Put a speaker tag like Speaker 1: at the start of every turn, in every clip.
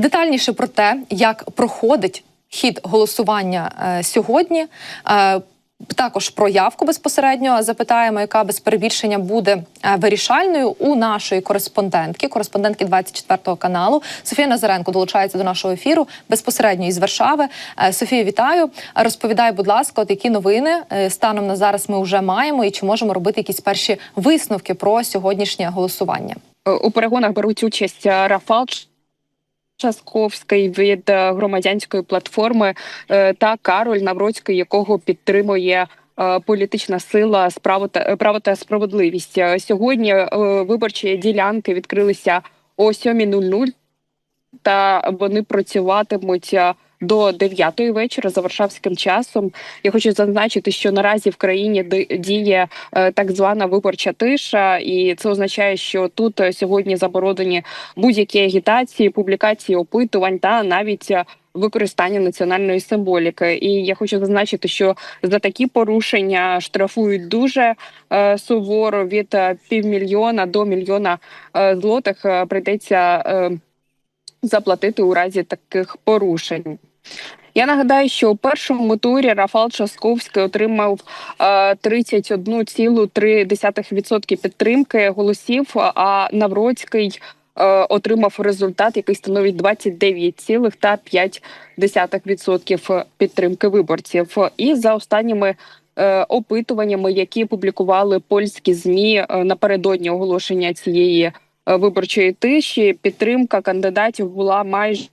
Speaker 1: Детальніше про те, як проходить хід голосування е, сьогодні. Е, також про явку безпосередньо запитаємо, яка без перебільшення буде е, вирішальною у нашої кореспондентки, кореспондентки 24 каналу. Софія Назаренко долучається до нашого ефіру безпосередньо із Варшави. Софія, вітаю. Розповідай, будь ласка, от які новини станом на зараз ми вже маємо, і чи можемо робити якісь перші висновки про сьогоднішнє голосування?
Speaker 2: У перегонах беруть участь Рафал Часковський від е, громадянської платформи е, та Кароль Навроцький, якого підтримує е, політична сила справа та право та справедливість. Сьогодні виборчі ділянки відкрилися о 7.00 та вони працюватимуть до 9 вечора за варшавським часом. Я хочу зазначити, що наразі в країні діє е, так звана виборча тиша, і це означає, що тут е, сьогодні заборонені будь-які агітації, публікації опитувань та навіть. е, Використання національної символіки, і я хочу зазначити, що за такі порушення штрафують дуже е, суворо від півмільйона до мільйона е, злотих. прийдеться е, заплатити у разі таких порушень. Я нагадаю, що у першому турі Рафал Часковський отримав е, 31,3% підтримки голосів, а Навроцький е, отримав результат, який становить 29,5% підтримки виборців. І за останніми е, опитуваннями, які публікували польські змі е, напередодні оголошення цієї е, виборчої тиші, підтримка кандидатів була майже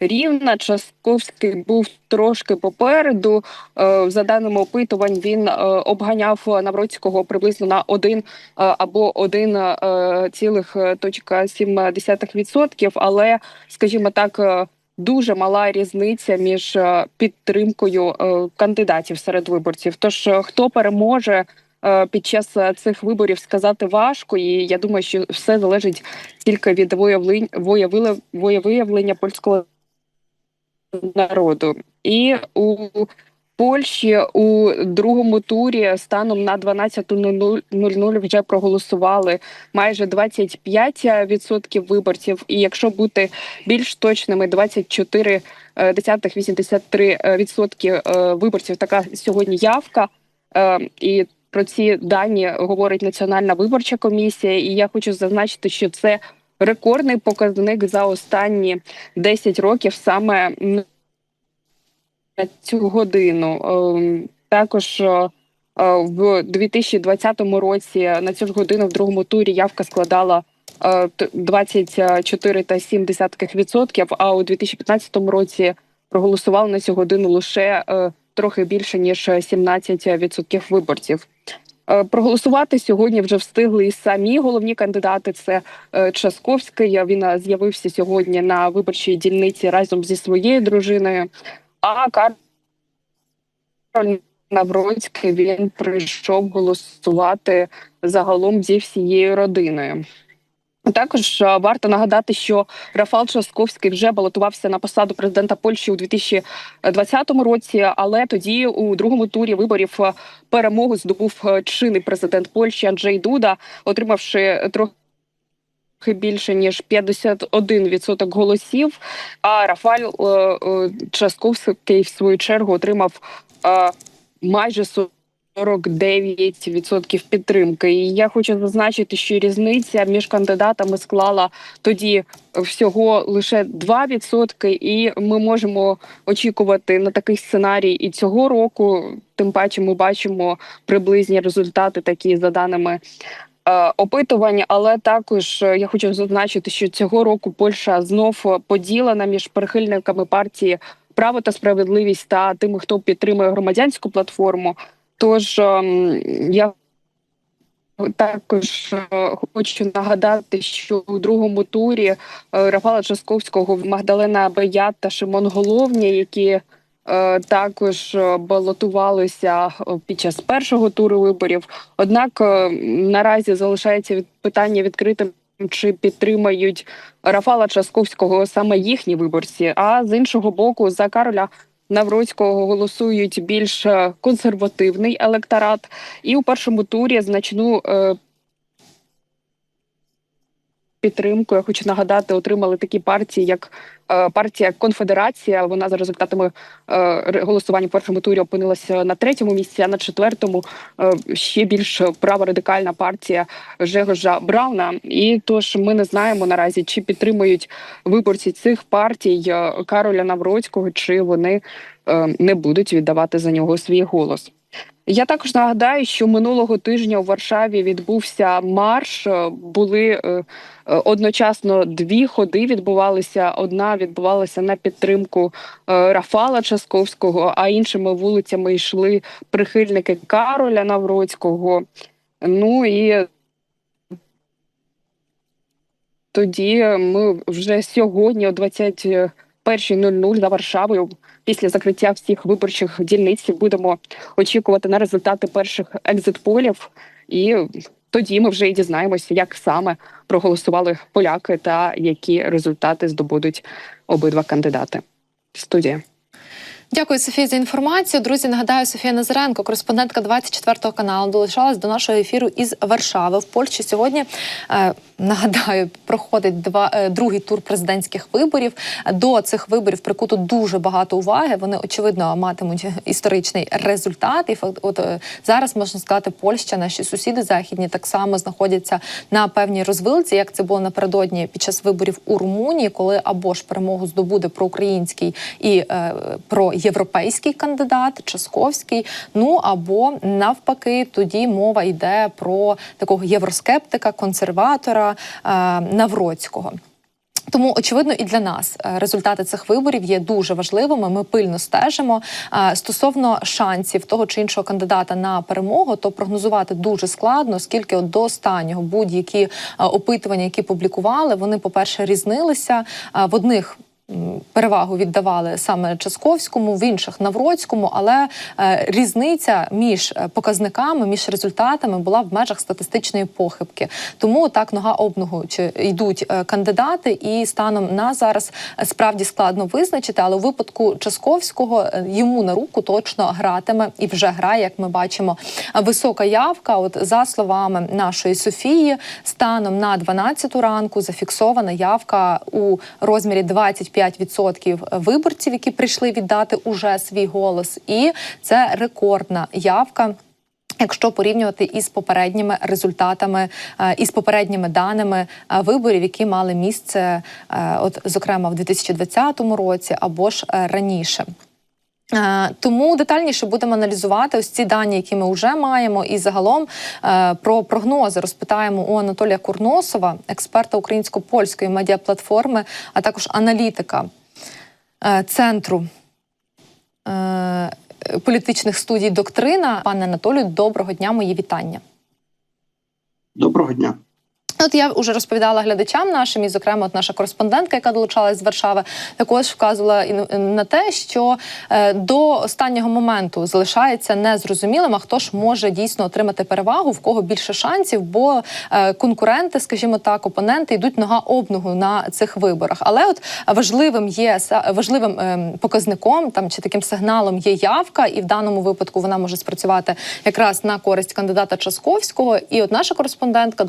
Speaker 2: рівна. Часковський був трошки попереду. Е, За даними опитувань, він е, обганяв Навроцького приблизно на 1 або е, 1,7%, але, скажімо так, е, дуже мала різниця між е, підтримкою е, кандидатів серед виборців. Тож е, хто переможе е, під час е, цих виборів, сказати важко, і я думаю, що все залежить тільки від воявили- воєвиявлення польського народу. І у Польщі у другому турі станом на 12.00 вже проголосували майже 25% виборців. І якщо бути більш точними, 24,83% е, виборців така сьогодні явка. Е, І про ці дані говорить Національна виборча комісія. І я хочу зазначити, що це рекордний показник за останні 10 років саме на цю годину. Ем, Також е, е, в 2020 році на цю ж годину в другому турі явка складала е, т- 24,7%, а у 2015 році проголосували на цю годину лише е, трохи більше ніж 17% виборців. Е, Проголосувати сьогодні вже встигли і самі головні кандидати. Це е, Часковський. Він е, з'явився сьогодні на виборчій дільниці разом зі своєю дружиною. А Кароль Навроцький він прийшов голосувати загалом зі всією родиною. Також е, варто нагадати, що Рафал Часковський вже балотувався на посаду президента Польщі у 2020 році, але тоді у другому турі виборів е, перемогу здобув е, чинний президент Польщі Анджей Дуда, отримавши трохи більше ніж 51% голосів. А Рафаль Часковський в свою чергу отримав майже 49% підтримки. І я хочу зазначити, що різниця між кандидатами склала тоді всього лише 2%, і ми можемо очікувати на такий сценарій і цього року. Тим паче, ми бачимо приблизні результати, такі за даними. е, Опитування, але також е, я хочу зазначити, що цього року Польща знов поділена між прихильниками партії право та справедливість та тими, хто підтримує громадянську платформу. Тож ем, я також е, хочу нагадати, що у другому турі е, Рафала Часковського, Магдалена Беят та Шимон Головня, які е, також балотувалися під час першого туру виборів. Однак наразі залишається питання відкритим. Чи підтримають Рафала Часковського саме їхні виборці? А з іншого боку, за Кароля Навроцького голосують більш е, консервативний електорат, і у першому турі значну е, підтримку. Я хочу нагадати, отримали такі партії, як е, партія Конфедерація. Вона за результатами е, голосування в першому турі опинилася на третьому місці, а на четвертому е, ще більш праворадикальна партія Жегожа Брауна. І тож ми не знаємо наразі, чи підтримують виборці цих партій Кароля Навроцького, чи вони не будуть віддавати за нього свій голос. Я також нагадаю, що минулого тижня у Варшаві відбувся марш. е, Були е, е, одночасно дві ходи відбувалися. Одна відбувалася на підтримку Рафала Часковського, а іншими вулицями йшли прихильники Кароля Навроцького. Ну і тоді ми вже сьогодні, о 21.00 за Варшавою, після закриття всіх виборчих дільниць, будемо очікувати на результати перших екзит-полів. І тоді ми вже і дізнаємося, як саме проголосували поляки та які результати здобудуть обидва кандидати. Студія.
Speaker 1: Дякую, Софія, за інформацію. Друзі, нагадаю, Софія Назаренко, кореспондентка 24 каналу, долучалась до нашого ефіру із Варшави в Польщі. Сьогодні е, нагадаю, проходить два е, другий тур президентських виборів. До цих виборів прикуто дуже багато уваги. Вони очевидно матимуть історичний результат. І факт, от е, зараз можна сказати, Польща, наші сусіди західні так само знаходяться на певній розвилці, як це було напередодні під час виборів у Румунії, коли або ж перемогу здобуде проукраїнський і е, проєвропейський кандидат Часковський. Ну або навпаки, тоді мова йде про такого євроскептика, консерватора е, Навроцького. Тому очевидно і для нас е, результати цих виборів є дуже важливими. Ми пильно стежимо. Е, Стосовно шансів того чи іншого кандидата на перемогу, то прогнозувати дуже складно, оскільки от до останнього будь-які опитування, які публікували, вони, по перше, різнилися в одних. Перевагу віддавали саме Часковському, в інших Навроцькому, але е, різниця між е, показниками, між результатами була в межах статистичної похибки. Тому так нога об ногу йдуть е, кандидати, і станом на зараз справді складно визначити. Але у випадку Часковського йому на руку точно гратиме і вже грає, як ми бачимо, висока явка. От за словами нашої Софії, станом на 12 ранку зафіксована явка у розмірі 25% виборців, які прийшли віддати уже свій голос, і це рекордна явка. Якщо порівнювати із попередніми результатами, е, із попередніми даними е, виборів, які мали місце, е, от зокрема в 2020 році або ж раніше. Е, Тому детальніше будемо аналізувати ось ці дані, які ми вже маємо, і загалом е, про прогнози розпитаємо у Анатолія Курносова, експерта українсько-польської медіаплатформи, а також аналітика е, центру політичних студій Доктрина. Пане Анатолію, доброго дня, мої вітання.
Speaker 3: Доброго дня.
Speaker 1: От я вже розповідала глядачам нашим, і зокрема, от наша кореспондентка, яка долучалась з Варшави, також вказувала і на- те, що е, до останнього моменту залишається незрозумілим, а хто ж може дійсно отримати перевагу, в кого більше шансів, бо е, конкуренти, скажімо так, опоненти йдуть нога об ногу на цих виборах. Але от важливим є важливим е, показником там чи таким сигналом є явка, і в даному випадку вона може спрацювати якраз на користь кандидата Часковського. І от наша кореспондентка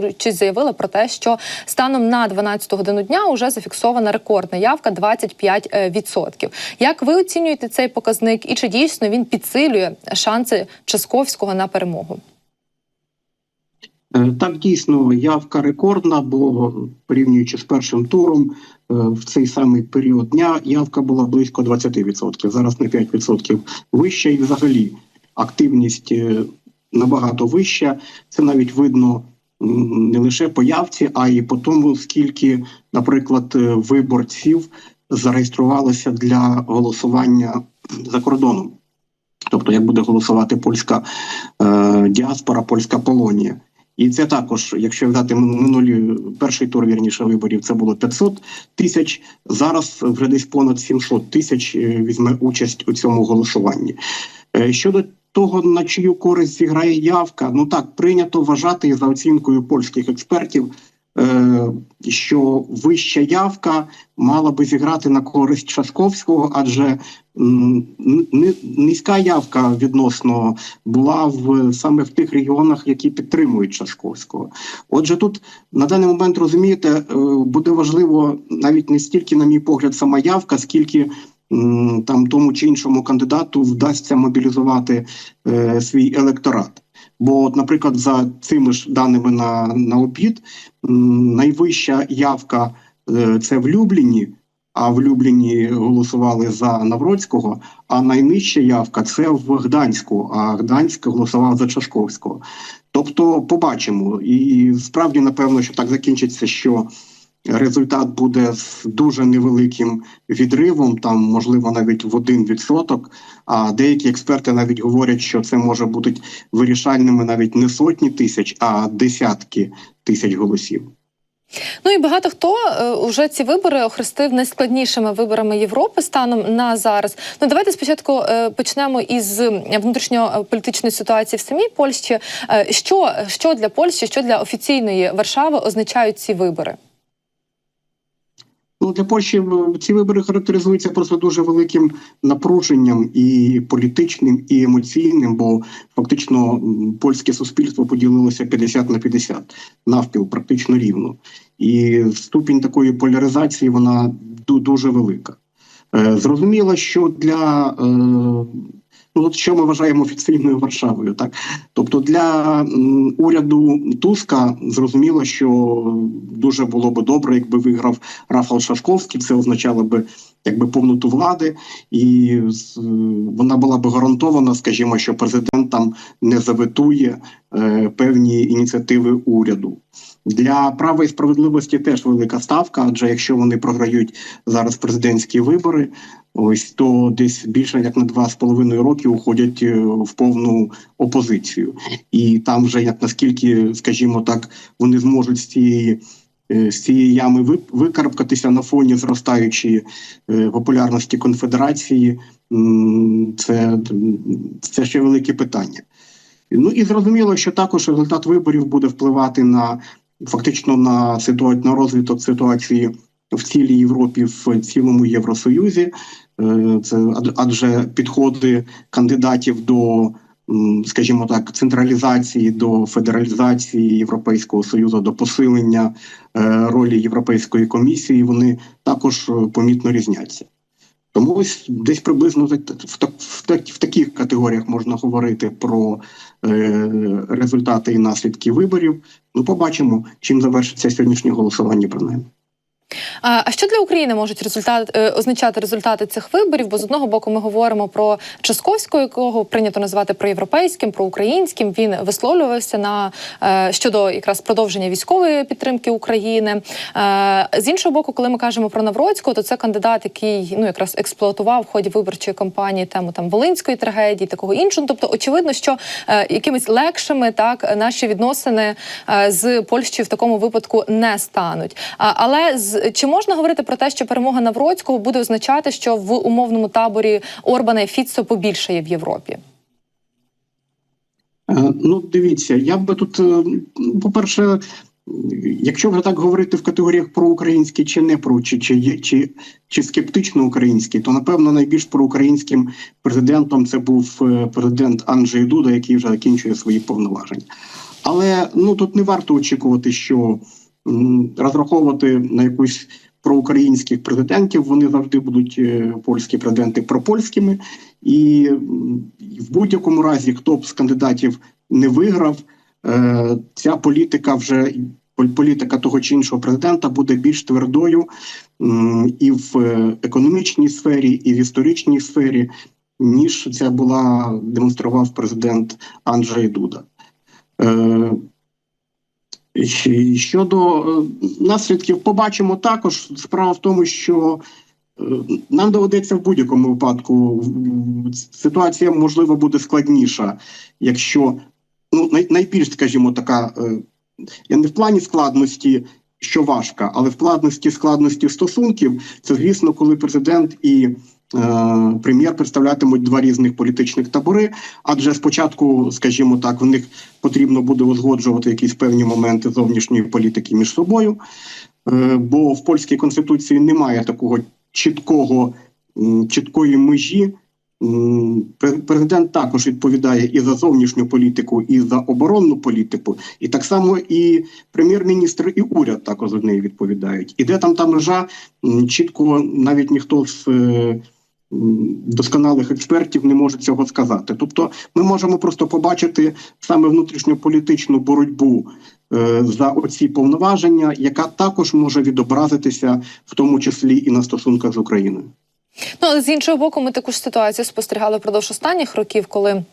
Speaker 1: долучаючись заявила про те, що станом на 12 годину дня вже зафіксована рекордна явка 25%. Як ви оцінюєте цей показник, і чи дійсно він підсилює шанси Часковського на перемогу?
Speaker 3: Е, Так, дійсно, явка рекордна, бо порівнюючи з першим туром, е, в цей самий період дня явка була близько 20%. Зараз на 5% вища, і взагалі активність е, набагато вища. Це навіть видно не лише по явці, а й по тому, скільки, наприклад, е, виборців зареєструвалося для голосування за кордоном. Тобто, як буде голосувати польська е, діаспора, польська полонія. І це також, якщо взяти минулі перший тур вірніше виборів, це було 500 тисяч. Зараз вже десь понад 700 тисяч е, візьме участь у цьому голосуванні. Е, Щодо того, на чию користь зіграє явка, ну так прийнято вважати за оцінкою польських експертів. е, що вища явка мала би зіграти на користь Часковського, адже низька явка відносно була в саме в тих регіонах, які підтримують Часковського. Отже, тут на даний момент розумієте, е, буде важливо навіть не стільки, на мій погляд, сама явка, скільки там тому чи іншому кандидату вдасться мобілізувати е, свій електорат. Бо, от, наприклад, за цими ж даними на, на обід, найвища явка е, це в Любліні, а в Любліні голосували за Навроцького, а найнижча явка це в Гданську, а Гданськ голосував за Чашковського. Тобто, побачимо. І справді, напевно, що так закінчиться, що результат буде з дуже невеликим відривом, там можливо навіть в один відсоток. А деякі експерти навіть говорять, що це може бути вирішальними навіть не сотні тисяч, а десятки тисяч голосів.
Speaker 1: Ну і багато хто е, вже ці вибори охрестив найскладнішими виборами Європи станом на зараз. Ну давайте спочатку е, почнемо із внутрішньополітичної ситуації в самій Польщі. Е, Що, що для Польщі, що для офіційної Варшави означають ці вибори?
Speaker 3: Ну для Польщі ці вибори характеризуються просто дуже великим напруженням і політичним, і емоційним, бо фактично польське суспільство поділилося 50 на 50, навпіл практично рівно. І ступінь такої поляризації вона дуже велика. Е, Зрозуміло, що для е, ну от що ми вважаємо офіційною Варшавою, так тобто для уряду Туска зрозуміло, що дуже було би добре, якби виграв Рафал Шашковський. Це означало би якби повноту влади, і вона була би гарантована, скажімо, що президент там не заветує е, певні ініціативи уряду. Для права і справедливості теж велика ставка, адже якщо вони програють зараз президентські вибори, ось то десь більше як на два з половиною роки уходять е, в повну опозицію, і там вже як наскільки, скажімо так, вони зможуть з цієї. е, З цієї ями ви- викарабкатися на фоні зростаючої е, популярності конфедерації, це, це ще велике питання. Ну і зрозуміло, що також результат виборів буде впливати на фактично на ситуацію на розвиток ситуації в цілій Європі, в цілому Євросоюзі. Е, Це ад- адже підходи кандидатів до, скажімо так, централізації, до федералізації Європейського союзу, до посилення е, ролі Європейської комісії, вони також е, помітно різняться. Тому ось десь приблизно в, так- в, так- в таких категоріях можна говорити про результати і наслідки виборів. Ну, побачимо, чим завершиться сьогоднішнє голосування принаймні.
Speaker 1: А що для України можуть результат е, означати результати цих виборів? Бо з одного боку ми говоримо про Часковського, якого прийнято називати проєвропейським, проукраїнським. Він висловлювався на е, щодо якраз продовження військової підтримки України. Е, з іншого боку, коли ми кажемо про Навроцького, то це кандидат, який ну якраз експлуатував в ході виборчої кампанії тему там волинської трагедії, такого іншого. Тобто, очевидно, що якимись легшими так наші відносини з Польщею в такому випадку не стануть. Але з чи можна говорити про те, що перемога Навроцького буде означати, що в умовному таборі Орбана і Фіцо побільшає в Європі?
Speaker 3: Е, Ну, дивіться, я би тут, е, по-перше, якщо вже так говорити в категоріях проукраїнські чи не про чи, чи, чи, чи скептично українські, то напевно найбільш проукраїнським президентом це був е, президент Анджей Дуда, який вже закінчує свої повноваження. Але ну тут не варто очікувати, що розраховувати на якусь проукраїнських президентів. Вони завжди будуть е, польські президенти пропольськими, і в будь-якому разі, хто б з кандидатів не виграв, е, ця політика вже пол- політика того чи іншого президента буде більш твердою і в економічній сфері, і в історичній сфері, ніж це була демонстрував президент Анджей Дуда. Е, Щодо е, наслідків, побачимо також. Справа в тому, що е, нам доведеться в будь-якому випадку ситуація можливо буде складніша, якщо ну найбільш, скажімо, така е, я не в плані складності, що важка, але в планості складності стосунків, це звісно, коли президент і прем'єр представлятимуть два різних політичних табори. Адже спочатку, скажімо так, в них потрібно буде узгоджувати якісь певні моменти зовнішньої політики між собою. Е, бо в польській конституції немає такого чіткого чіткої межі. Президент також відповідає і за зовнішню політику, і за оборонну політику, і так само і прем'єр-міністр, і уряд також за неї відповідають. І де там та межа, чітко навіть ніхто з е, досконалих експертів не може цього сказати. Тобто, ми можемо просто побачити саме внутрішньополітичну боротьбу е, за оці повноваження, яка також може відобразитися, в тому числі і на стосунках з Україною.
Speaker 1: Ну але з іншого боку, ми таку ж ситуацію спостерігали впродовж останніх років, коли.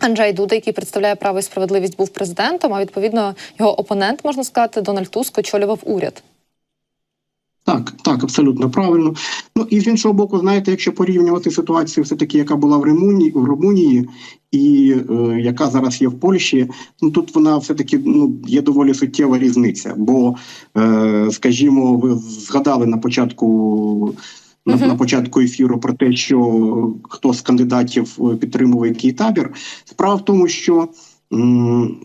Speaker 1: Анджей Дуда, який представляє право і справедливість, був президентом. А відповідно його опонент, можна сказати, Дональд Туск очолював уряд.
Speaker 3: Так, так, абсолютно правильно. Ну і з іншого боку, знаєте, якщо порівнювати ситуацію, все таки, яка була в Румунії, в Румунії, і е, яка зараз є в Польщі, ну тут вона все таки ну є доволі суттєва різниця. Бо, е, скажімо, ви згадали на початку. На,
Speaker 1: Мгм.
Speaker 3: на початку ефіру про те, що хто з кандидатів е, підтримував який табір. Справа в тому, що м,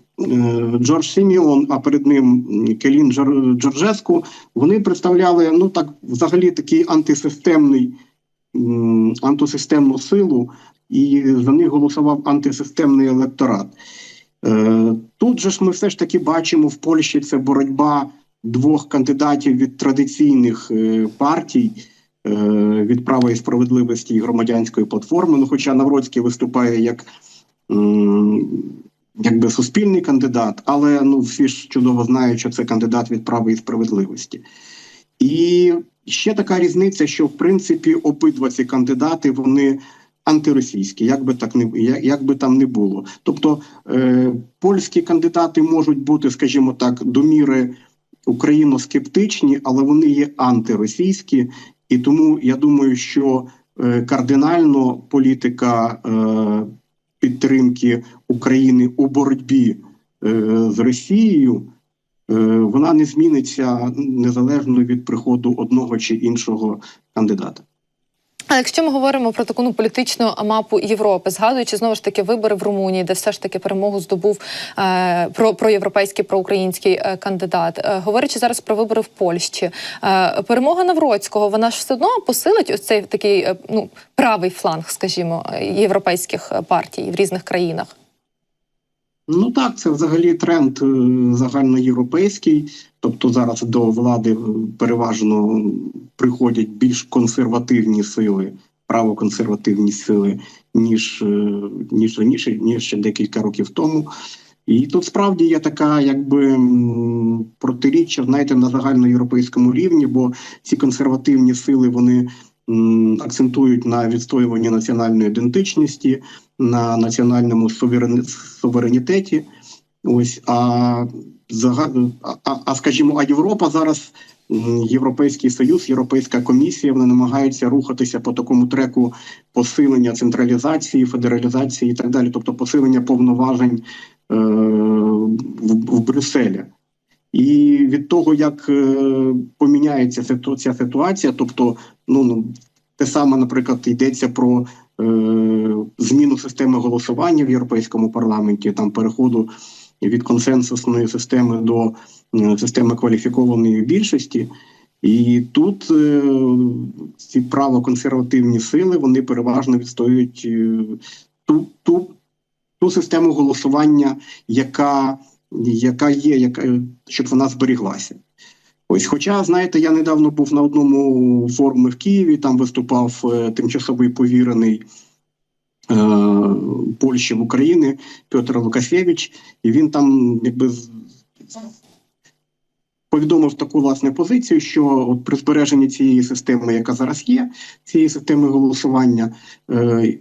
Speaker 3: Джордж Сіміон, а перед ним Келін Джорджеску, вони представляли ну так взагалі такий антисистемний антисистемну силу, і за них голосував антисистемний електорат. Е, Тут же ж ми все ж таки бачимо в Польщі це боротьба двох кандидатів від традиційних е, партій. е, Від права і справедливості і громадянської платформи. Ну, хоча Навроцький виступає як якби суспільний кандидат, але ну всі ж чудово знають, що це кандидат від права і справедливості. І ще така різниця, що в принципі обидва ці кандидати вони антиросійські, як би так не як, як би там не було. Тобто е, польські кандидати можуть бути, скажімо так, до міри україноскептичні, але вони є антиросійські, і тому я думаю, що е, кардинально політика е, підтримки України у боротьбі е, з Росією. е, Вона не зміниться незалежно від приходу одного чи іншого кандидата.
Speaker 1: А якщо ми говоримо про таку ну, політичну мапу Європи, згадуючи знову ж таки вибори в Румунії, де все ж таки перемогу здобув е, про, проєвропейський проукраїнський е, кандидат, е, говорячи зараз про вибори в Польщі, е, перемога Навроцького, вона ж все одно посилить ось цей такий е, ну правий фланг, скажімо, європейських партій в різних країнах.
Speaker 3: Ну так, це взагалі тренд е, загальноєвропейський. Тобто зараз до влади переважно приходять більш консервативні сили, правоконсервативні сили, ніж, е, ніж раніше, ніж ще декілька років тому. І тут справді є така, якби протиріччя, знаєте, на загальноєвропейському рівні, бо ці консервативні сили вони акцентують на відстоюванні національної ідентичності, на національному суверенітеті. Ось а а, а, скажімо, а Європа зараз, Європейський Союз, Європейська комісія, вони намагаються рухатися по такому треку посилення централізації, федералізації і так далі, тобто посилення повноважень е, в Брюсселі. І від того, як е, поміняється ця ситуація, тобто, ну, ну те саме, наприклад, йдеться про е, зміну системи голосування в європейському парламенті, там переходу від консенсусної системи до е, системи кваліфікованої більшості. І тут е, ці правоконсервативні сили вони переважно відстоюють е, ту, ту, ту систему голосування, яка, яка є, яка, щоб вона зберіглася. Ось, хоча, знаєте, я недавно був на одному форумі в Києві, там виступав е, тимчасовий повірений е, Польщі в Україні Петр Лукашевич, і він там якби повідомив таку власне позицію, що от при збереженні цієї системи, яка зараз є, цієї системи голосування, е,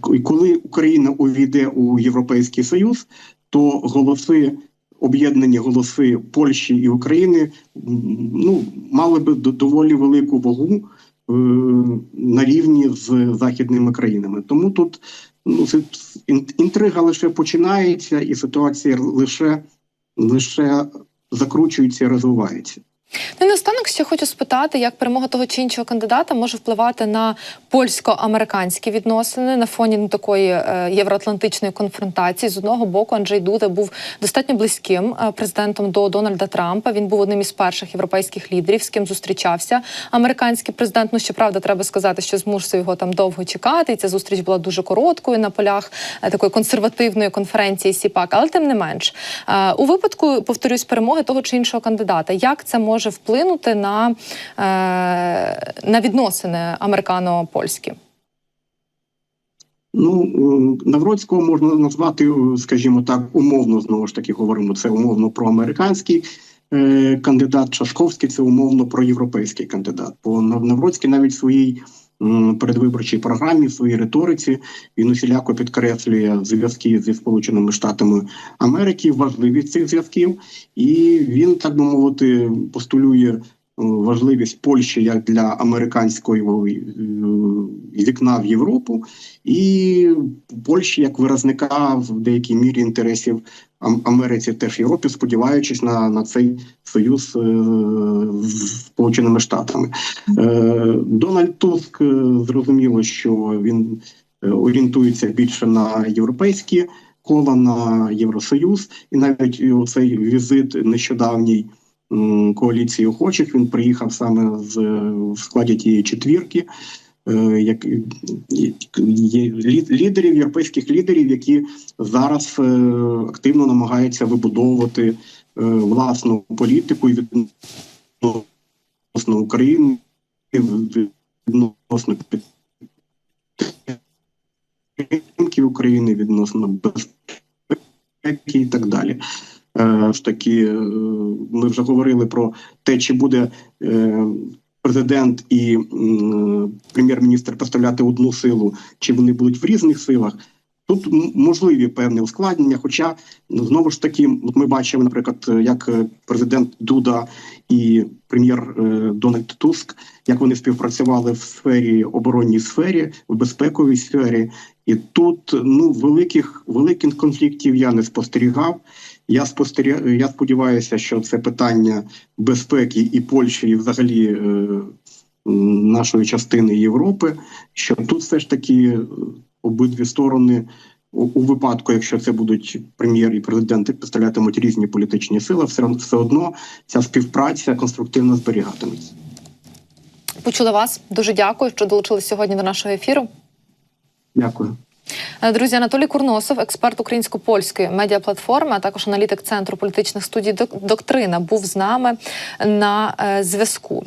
Speaker 3: коли Україна увійде у Європейський Союз, то голоси. Об'єднані голоси Польщі і України ну мали би доволі велику вагу е, на рівні з західними країнами. Тому тут ну інтрига лише починається, і ситуація лише лише закручується і розвивається.
Speaker 1: Ну і наостанок ще хочу спитати, як перемога того чи іншого кандидата може впливати на польсько-американські відносини на фоні такої е, євроатлантичної конфронтації. З одного боку, Анджей Дуда був достатньо близьким е, президентом до Дональда Трампа. Він був одним із перших європейських лідерів, з ким зустрічався американський президент. Ну щоправда, треба сказати, що змусив його там довго чекати. І ця зустріч була дуже короткою на полях е, такої консервативної конференції СІПАК. Але тим не менш, е, у випадку повторюсь перемоги того чи іншого кандидата, як це може вплинути на, е, на відносини американо-польські?
Speaker 3: Ну, е, Навроцького можна назвати, е, скажімо так, умовно знову ж таки говоримо. Це умовно проамериканський е, кандидат. Чашковський це умовно про європейський кандидат. Бо Нав- Навроцький навіть своїй передвиборчій програмі, в своїй риториці. Він усіляко підкреслює зв'язки зі Сполученими Штатами Америки, важливість цих зв'язків, і він, так би мовити, постулює важливість Польщі як для американського е, вікна в Європу, і Польщі як виразника в деякій мірі інтересів Ам- Америці, теж Європі, сподіваючись на, на цей союз е, з Сполученими Штатами. Е, Дональд Туск зрозуміло, що він орієнтується більше на європейські кола, на Євросоюз, і навіть і оцей візит нещодавній коаліції охочих він приїхав саме з в складі тієї четвірки. е, Як є лі- лідерів, європейських лідерів, які зараз е, активно намагаються вибудовувати е, власну політику і відносно України, відносно підтримки України, відносно безпеки і так далі. Е, ж таки, е, ми вже говорили про те, чи буде е, президент і прем'єр-міністр представляти одну силу, чи вони будуть в різних силах. Тут можливі певні ускладнення. Хоча ну, знову ж таки, от ми бачимо, наприклад, як президент Дуда і прем'єр Дональд Туск, як вони співпрацювали в сфері оборонній сфері, в безпековій сфері, і тут ну великих великих конфліктів я не спостерігав. Я спостеріг... я сподіваюся, що це питання безпеки і Польщі, і взагалі е, нашої частини Європи. Що тут все ж таки е, обидві сторони, у, у випадку, якщо це будуть прем'єр і президенти, представлятимуть різні політичні сили, все, все одно ця співпраця конструктивно зберігатиметься.
Speaker 1: Почула вас. Дуже дякую, що долучились сьогодні до нашого ефіру.
Speaker 3: Дякую.
Speaker 1: Е, Друзі, Анатолій Курносов, експерт українсько-польської медіаплатформи, а також аналітик центру політичних студій «Док- Доктрина, був з нами на е, зв'язку.